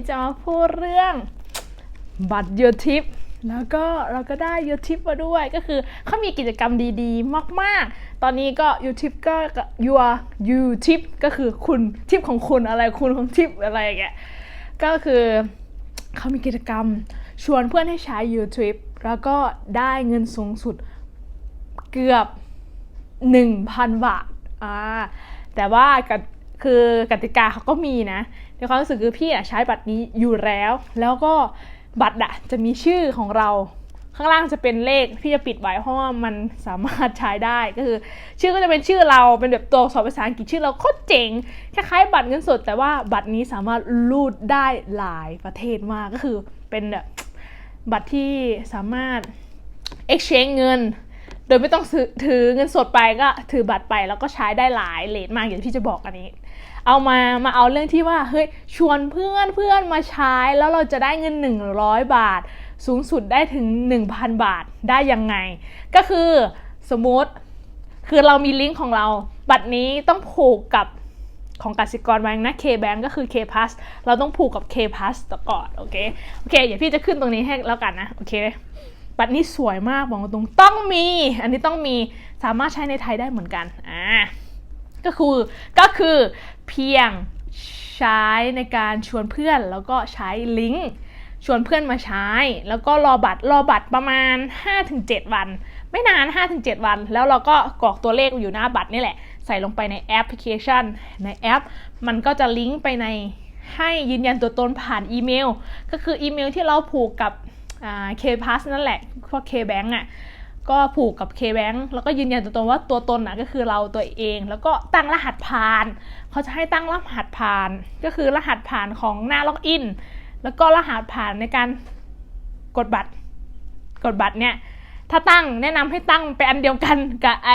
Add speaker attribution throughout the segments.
Speaker 1: นี้จะมาพูดเรื่องบัตร your tip แล้วก็เราก็ได้ your tip มาด้วยก็คือเขามีกิจกรรมดีๆ มากๆ ตอนนี้ก็ your tip ก็ your you tip ก็คือคุณทิปของคุณอะไรคุณของทิปอะไรอย่างเงี้ยก็คือเขามีกิจกรรมชวนเพื่อนให้ใช้ you tip แล้วก็ได้เงินสูงสุดเกือบ 1,000 บาทอ่าแต่ว่ากติ คือกติกาเขาก็มีนะในความรู้สึกคือพี่อะใช้บัตรนี้อยู่แล้ว แล้วก็บัตรอะจะมีชื่อของเรา ข้างล่างจะเป็นเลขพี่จะปิดไว้เพราะว่ามันสามารถใช้ได้ก็คือ ชื่อก็จะเป็นชื่อเราเป็นแบบตัวอักษรภาษาอังกฤษชื่อเราโคตรเจ๋งคล้ายๆบัตรเงินสด แต่ว่าบัตรนี้สามารถรูดได้หลายประเทศมากก็คือเป็นแบบบัตรที่สามารถ exchange เงิน โดยไม่ต้องถือเงินสดไปก็ถือบัตรไปแล้วก็ใช้ได้หลายเลทมากอย่างที่พี่จะบอกอันนี้ เอามามาเอาเรื่องที่ว่าเฮ้ยชวนเพื่อนเพื่อนมาใช้แล้วเราจะได้เงิน 100 บาท สูงสุดได้ถึง 1,000 บาทได้ยังไง ก็คือสมมติคือเรามีลิงก์ของเรา บัตรนี้ต้องผูกกับของกสิกรแบงค์นะ K-Bank ก็คือ K-Pass เราต้องผูกกับ K-Pass ก่อนโอเคโอเค เดี๋ยวพี่จะขึ้นตรงนี้ให้แล้วกันนะโอเคบัตรนี้สวยมากบอกตรงต้องมี อันนี้ต้องมีสามารถใช้ในไทยได้เหมือนกันอ่า ก็คือก็คือเพียงใช้ในการชวนเพื่อน แล้วก็ใช้ลิงก์ชวนเพื่อนมาใช้ แล้วก็รอบัตรรอบัตรประมาณ 5-7 วัน ไม่นาน 5-7 วัน แล้วเราก็กรอกตัวเลขอยู่หน้าบัตรนี่แหละ ใส่ลงไปในแอปพลิเคชัน ในแอป มันก็จะลิงก์ไปในให้ยืนยันตัวตนผ่านอีเมล ก็คืออีเมลที่เราผูกกับเคพาสนั่นแหละพวกเคแบงอะ ก็ผูกกับ K-Bank แล้วก็ยืนยันตัวตนว่าตัวตนนะก็คือเราตัวเอง แล้วก็ตั้งรหัสผ่าน เขาจะให้ตั้งรหัสผ่าน ก็คือรหัสผ่านของหน้าล็อกอิน แล้วก็รหัสผ่านในการกดบัตร กดบัตรเนี่ย ถ้าตั้งแนะนำให้ตั้งไปอันเดียวกันกับไอ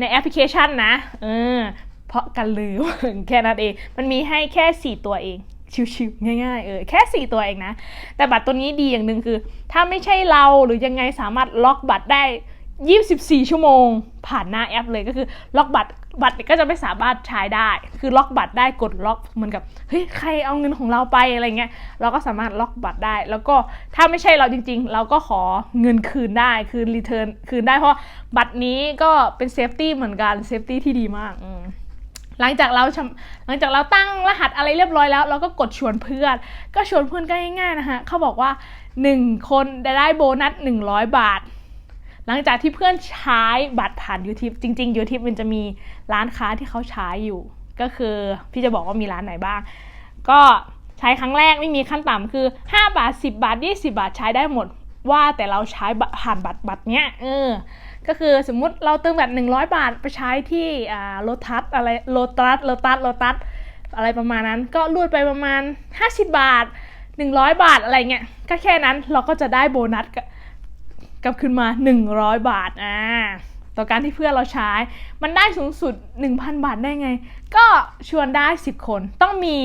Speaker 1: ในแอปพลิเคชันนะ เออ เพราะกันลืมแค่นั้นเอง มันมีให้แค่ 4 ตัวเองชิวๆง่ายๆเออแค่ 4 ตัวเองนะ แต่บัตรตัวนี้ดีอย่างหนึ่งคือ ถ้าไม่ใช่เราหรือยังไงสามารถล็อกบัตรได้ 24 ชั่วโมง ผ่านหน้าแอปเลยก็คือล็อกบัตรบัตรก็จะไม่สามารถใช้ได้ คือล็อกบัตรได้กดล็อกเหมือนกับเฮ้ยใครเอาเงินของเราไปอะไรเงี้ยเราก็สามารถล็อกบัตรได้ แล้วก็ถ้าไม่ใช่เราจริง ๆ เราก็ขอเงินคืนได้คือรีเทิร์นคืนได้เพราะบัตรนี้ก็เป็นเซฟตี้เหมือนกันเซฟตี้ที่ดีมากหลังจากเราหลังจากเราตั้งรหัสอะไรเรียบร้อยแล้ว เราก็กดชวนเพื่อน ก็ชวนเพื่อนก็ง่ายๆนะฮะเขาบอกว่า 1 คนได้โบนัส 100 บาท หลังจากที่เพื่อนใช้บัตรผ่านยูทิปจริงๆยูทิปมันจะมีร้านค้าที่เขาใช้อยู่ ก็คือพี่จะบอกว่ามีร้านไหนบ้าง ก็ใช้ครั้งแรกไม่มีขั้นต่ำคือ 5 บาท 10 บาท 20 บาทใช้ได้หมด ว่าแต่เราใช้ผ่านบัตรบัตรเนี้ยเออก็คือสมมุติเราเติมแบบ 100 บาทไปใช้ที่โลทัสอะไรโลตัสโลตัสโลตัสอะไรประมาณนั้นก็รูดไปประมาณ 50 บาท 100 บาทอะไรเงี้ยก็แค่นั้นเราก็จะได้โบนัส กลับขึ้นมา 100 บาทอ่าต่อการที่เพื่อนเราใช้ มันได้สูงสุด 1,000 บาทได้ไง ก็ชวนได้ 10 คนต้องมี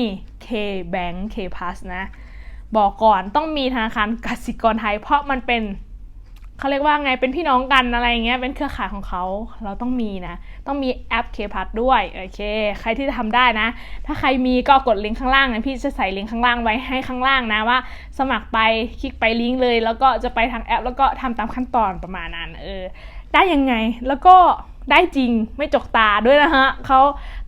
Speaker 1: K Bank K Pass นะ บอกก่อนต้องมีธนาคารกสิกรไทย เพราะมันเป็น เขาเรียกว่าไงเป็นพี่น้องกันอะไรเงี้ยเป็นเครือข่ายของเขาเราต้องมีนะ ต้องมีแอป k p a s ด้วยโอเค ใครที่จะทำได้นะ ถ้าใครมีก็กดลิงก์ข้างล่างนะพี่จะใส่ลิงก์ข้างล่างไว้ให้ข้างล่างนะว่า สมัครไปคลิกไปลิงก์เลย แล้วก็จะไปทางแอป แล้วก็ทำตามขั้นตอนประมาณนั้นเออได้ยังไงแล้วก็ได้จริงไม่จกตาด้วยนะฮะเขา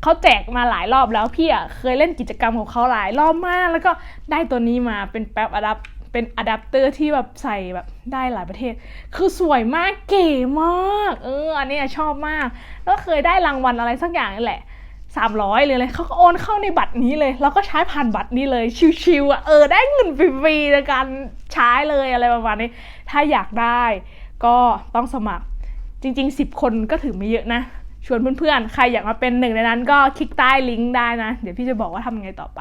Speaker 1: เขาแจกมาหลายรอบแล้วพี่อะเคยเล่นกิจกรรมของเขาหลายรอบมาก แล้วก็ได้ตัวนี้มาเป็นแป๊บอะดับ เป็นอะแดปเตอร์ที่แบบใส่แบบได้หลายประเทศ คือสวยมากเก๋มาก เออ อันนี้ชอบมาก แล้วเคยได้รางวัลอะไรสักอย่างนี่แหละสามร้อยเลยเลยเขาก็โอนเข้าในบัตรนี้เลย แล้วก็ใช้ผ่านบัตรนี้เลยชิวๆอะเออได้เงินฟรีๆในการใช้เลยอะไรประมาณนี้ ถ้าอยากได้ก็ต้องสมัครจริง ๆ 10 คนก็ถือไม่เยอะนะ ชวนเพื่อนๆ ใครอยากมาเป็นหนึ่งในนั้นก็คลิกใต้ลิงก์ได้นะ เดี๋ยวพี่จะบอกว่าทำยังไงต่อไป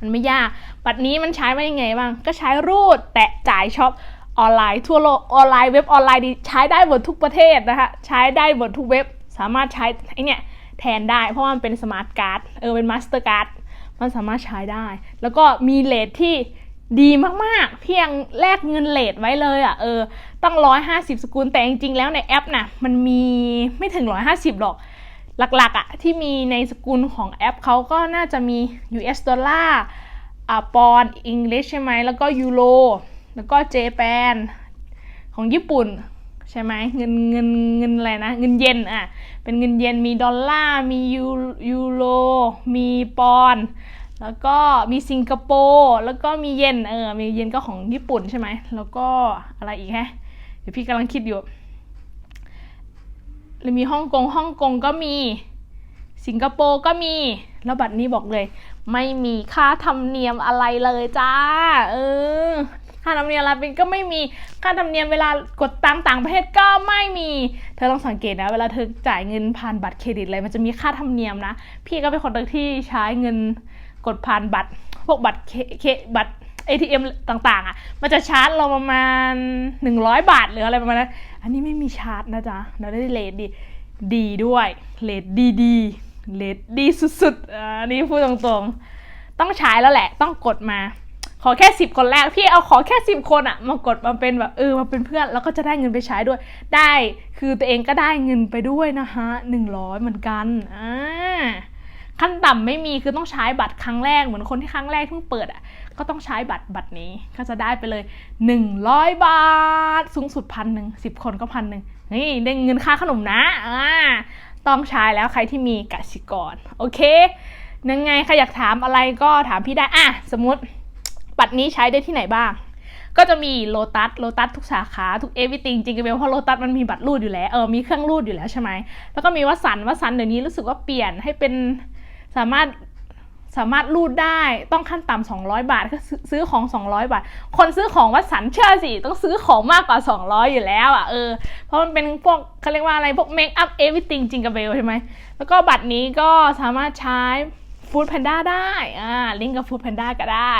Speaker 1: มันไม่ยาก บัตรนี้มันใช้มายังไงบ้าง ก็ใช้รูดแตะจ่ายช็อปออนไลน์ทั่วโลกออนไลน์เว็บออนไลน์ดีใช้ได้หมดทุกประเทศนะคะ ใช้ได้หมดทุกเว็บ สามารถใช้ไอเนี่ยแทนได้ เพราะว่ามันเป็นสมาร์ทการ์ด เออ เป็นมาสเตอร์การ์ด มันสามารถใช้ได้ แล้วก็มีเลทที่ดีมากๆ เพียงแลกเงินเลทไว้เลยอะ เออ ตั้งร้อยห้าสิบสกุล แต่จริงๆ แล้วในแอปน่ะ มันมีไม่ถึงร้อยห้าสิบหรอก หลักๆอะที่มีในสกุลของแอปเขาก็น่าจะมี US ดอลลาร์อ่าปอนด์อังกฤษใช่ไหมแล้วก็ยูโรแล้วก็เจแปนของญี่ปุ่นใช่ไหมเงินเงินเงินอะไรนะเงินเยนอะเป็นเงินเยนมีดอลลาร์มียูยูโรมีปอนด์แล้วก็มีสิงคโปร์แล้วก็มีเยนเออมีเยนก็ของญี่ปุ่นใช่ไหมแล้วก็อะไรอีกฮะเดี๋ยวพี่กำลังคิดอยู่ แล้วมีฮ่องกงฮ่องกงก็มี สิงคโปร์ก็มี แล้วบัตรนี้บอกเลย ไม่มีค่าธรรมเนียมอะไรเลยจ้า เออค่าธรรมเนียมอะไรเป็นก็ไม่มีค่าธรรมเนียมเวลากดตังต่างประเทศก็ไม่มี เธอต้องสังเกตนะ เวลาเธอจ่ายเงินผ่านบัตรเครดิตอะไรมันจะมีค่าธรรมเนียมนะ พี่ก็เป็นคนที่ใช้เงินกดผ่านบัตร พวกบัตรเคบัตร ATM ต่างๆ อะ มันจะชาร์จเราประมาณ 100 บาทหรืออะไรประมาณนั้น อันนี้ไม่มีชาร์จนะจ๊ะ เราได้เลทดีดีด้วยเลทดีดีเลทดีสุดๆอ่านี่พูดตรงๆ ต้องใช้แล้วแหละ ต้องกดมา ขอแค่สิบคนแรก พี่เอาขอแค่สิบคนอะมากดมาเป็นแบบเออมาเป็นเพื่อน แล้วก็จะได้เงินไปใช้ด้วย ได้ คือตัวเองก็ได้เงินไปด้วยนะคะหนึ่งร้อยเหมือนกัน อ่า ขั้นต่ำไม่มีคือต้องใช้บัตรครั้งแรกเหมือนคนที่ครั้งแรกเพิ่งเปิดอะก็ต้องใช้บัตรบัตรนี้ก็จะได้ไปเลยหนึ่งร้อยบาท สูงสุดพันหนึ่งสิบคนก็พันหนึ่งนี่ได้เงินค่าขนมนะอ่าต้องใช้แล้วใครที่มีกสิกรโอเคยังไงใครอยากถามอะไรก็ถามพี่ได้อะสมมติบัตรนี้ใช้ได้ที่ไหนบ้าง ก็จะมีโลตัสโลตัสทุกสาขาทุกเอวิติงจริงๆเพราะโลตัสมันมีบัตรรูดอยู่แล้วเออมีเครื่องรูดอยู่แล้วใช่ไหมแล้วก็มีวัสันวัสันเดี๋ยวนี้รู้สึกว่าเปลี่ยนให้เป็น สามารถสามารถรูดได้ต้องขั้นต่ำ200 บาทก็ซื้อของ 200 บาท คนซื้อของวัดสันเชื่อสิต้องซื้อของมากกว่า 200 อยู่แล้วอะเออเพราะมันเป็นพวกเขาเรียกว่าอะไรพวกเมคอัพเอวิติงจิงกับเบลใช่ไหมแล้วก็บัตรนี้ก็สามารถใช้ฟู้ดแพนด้าได้อ่าลิงก์กับฟู้ดแพนด้าก็ได้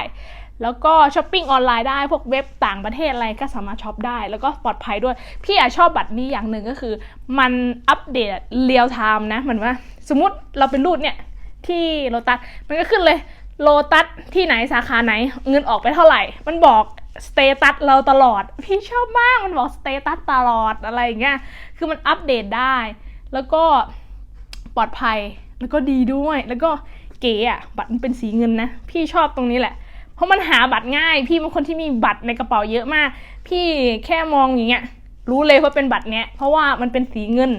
Speaker 1: แล้วก็ช้อปปิ้งออนไลน์ได้พวกเว็บต่างประเทศอะไรก็สามารถช็อปได้ แล้วก็ปลอดภัยด้วย พี่อะชอบบัตรนี้อย่างหนึ่งก็คือ มันอัปเดตเรียลไทม์นะเหมือนว่า สมมติเราเป็นรูดเนี่ย ที่โลตัสมันก็ขึ้นเลยโลตัสที่ไหนสาขาไหน เงินออกไปเท่าไหร่ มันบอกสเตตัสเราตลอด พี่ชอบมากมันบอกสเตตัสตลอดอะไรอย่างเงี้ยคือมันอัปเดตได้ แล้วก็ปลอดภัยแล้วก็ดีด้วย แล้วก็เก๋อะบัตรมันเป็นสีเงินนะ พี่ชอบตรงนี้แหละ เพราะมันหาบัตรง่าย พี่เป็นคนที่มีบัตรในกระเป๋าเยอะมาก พี่แค่มองอย่างเงี้ยรู้เลยว่าเป็นบัตรเนี้ยเพราะว่ามันเป็นสีเงิน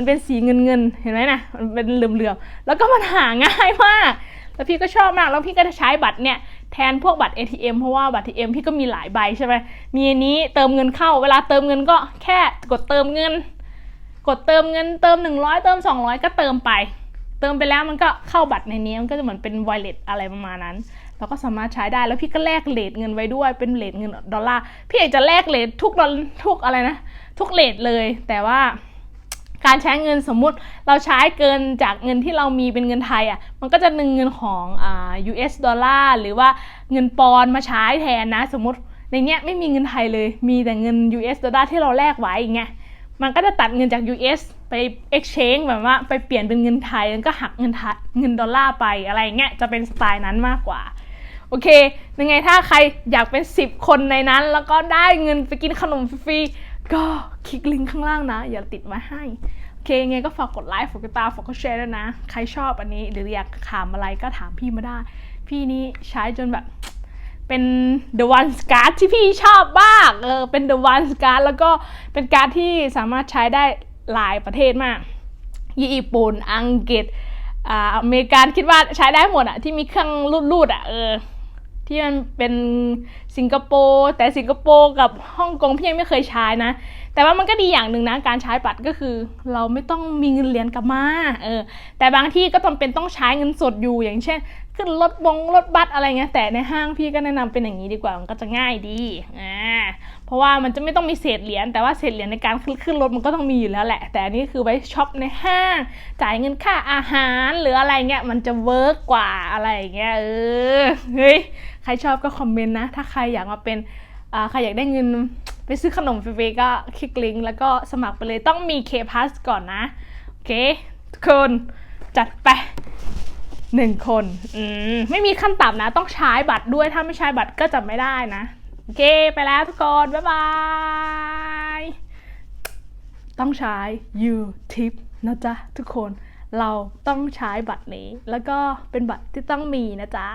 Speaker 1: มันเป็นสีเงินเงินเห็นไหมนะมันเป็นเหลื่อมๆแล้วก็มันหาง่ายมาก แล้วพี่ก็ชอบมากแล้วพี่ก็จะใช้บัตรเนี่ยแทนพวกบัตร ATM เพราะว่าบัตร ATM พี่ก็มีหลายใบใช่ไหมมีอันนี้เติมเงินเข้า เวลาเติมเงินก็แค่กดเติมเงิน กดเติมเงินเติม 100 เติม 200 ก็เติมไป เติมไปแล้วมันก็เข้าบัตรในนี้มันก็จะเหมือนเป็น wallet อะไรประมาณนั้นเราก็สามารถใช้ได้แล้วพี่ก็แลกเลทเงินไว้ด้วยเป็นเลทเงินดอลลาร์พี่อยากจะแลกเลททุกดอลทุกอะไรนะ ทุกเลทเลยแต่ว่า การใช้เงินสมมุติเราใช้เกินจากเงินที่เรามีเป็นเงินไทยอะมันก็จะนึงเงินของอ่า US ดอลลาร์หรือว่าเงินปอนมาใช้แทนนะ สมมติในเนี้ยไม่มีเงินไทยเลย มีแต่เงิน US ดอลลาร์ที่เราแลกไว้อย่างเงี้ยมันก็จะตัดเงินจาก US ไป exchange แบบว่าไปเปลี่ยนเป็นเงินไทยแล้วก็หักเงินไทยเงินดอลลาร์ไปอะไรเงี้ยจะเป็นสไตล์นั้นมากกว่าโอเคยังไงถ้าใครอยากเป็น 10 คนในนั้น แล้วก็ได้เงินไปกินขนมฟรี ก็คลิกลิงก์ข้างล่างนะ อย่าติดมาให้ โอเคยังไงก็ฝากกดไลค์ฝากกดตามฝากกดแชร์ด้วยนะ ใครชอบอันนี้หรืออยากถามอะไรก็ถามพี่มาได้ พี่นี่ใช้จนแบบเป็น The One Card ที่พี่ชอบมาก เออ เป็น The One Card แล้วก็เป็นการดที่สามารถใช้ได้หลายประเทศมาก ญี่ปุ่น อังกฤษ อ่า อเมริกันคิดว่าใช้ได้หมดอะที่มีเครื่องรูดๆอะเออ ที่มันเป็นสิงคโปร์แต่สิงคโปร์กับฮ่องกงพี่ยังไม่เคยใช้นะ แต่ว่ามันก็ดีอย่างหนึ่งนะการใช้บัตรก็คือ เราไม่ต้องมีเงินเหรียญกลับมาเออแต่บางที่ก็จำเป็นต้องใช้เงินสดอยู่อย่างเช่น ขึ้นรถบงรถบัสอะไรเงี้ยแต่ในห้างพี่ก็แนะนำเป็นอย่างนี้ดีกว่ามันก็จะง่ายดีอ่าเพราะว่ามันจะไม่ต้องมีเศษเหรียญแต่ว่าเศษเหรียญในการขึ้นขึ้นรถมันก็ต้องมีอยู่แล้วแหละ แต่อันนี้คือไว้ช็อปในห้าง จ่ายเงินค่าอาหารหรืออะไรเงี้ยมันจะเวิร์กกว่าอะไรเงี้ยเออเฮ้ยใครชอบก็คอมเมนต์นะ ถ้าใครอยากมาเป็นอ่าใครอยากได้เงินไปซื้อขนมฟรีก็คลิกลิงก์แล้วก็สมัครไปเลยต้องมี K Pass ก่อนนะ โอเค ทุกคน จัดไป หนึ่งคน อืม ไม่มีขั้นต่ำนะ ต้องใช้บัตรด้วย ถ้าไม่ใช้บัตรก็จะไม่ได้นะ โอเค ไปแล้วทุกคน บ๊ายบาย ต้องใช้ U tip นะจ๊ะทุกคน เราต้องใช้บัตรนี้ แล้วก็เป็นบัตรที่ต้องมีนะจ๊ะ